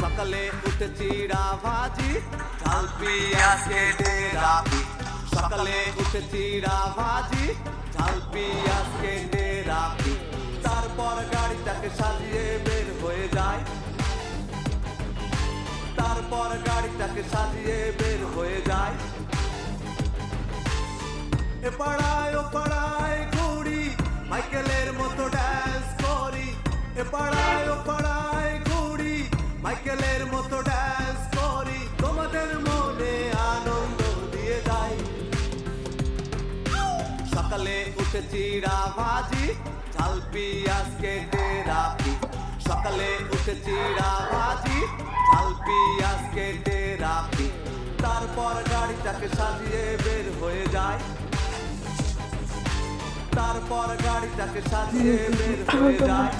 সকালে উঠে চিড়া ভাজি ঝাল, পিঁয়াজ, কেটে রাখি। সকালে উঠে চিড়া ভাজি ঝাল, পিঁয়াজ, কেটে রাখি। তারপর গাড়িটাকে সাজিয়ে বের হয়ে যায় তারপর গাড়িটাকে সাজিয়ে বের হয়ে যায় এ পাড়ায়, ও পাড়ায় মাইকেলের মতো ড্যান্স করি, তোমাদের মনে আনন্দ দিয়ে যাই। সকালে উঠে চিড়া ভাজি ঝাল, পিঁয়াজ কেটে রাখি। সকালে উঠে চিড়া ভাজি ঝাল, পিঁয়াজ কেটে রাখি। তারপর গাড়িটাকে সাজিয়ে বের হয়ে যায় তারপর গাড়িটাকে সাজিয়ে বের হয়ে যায়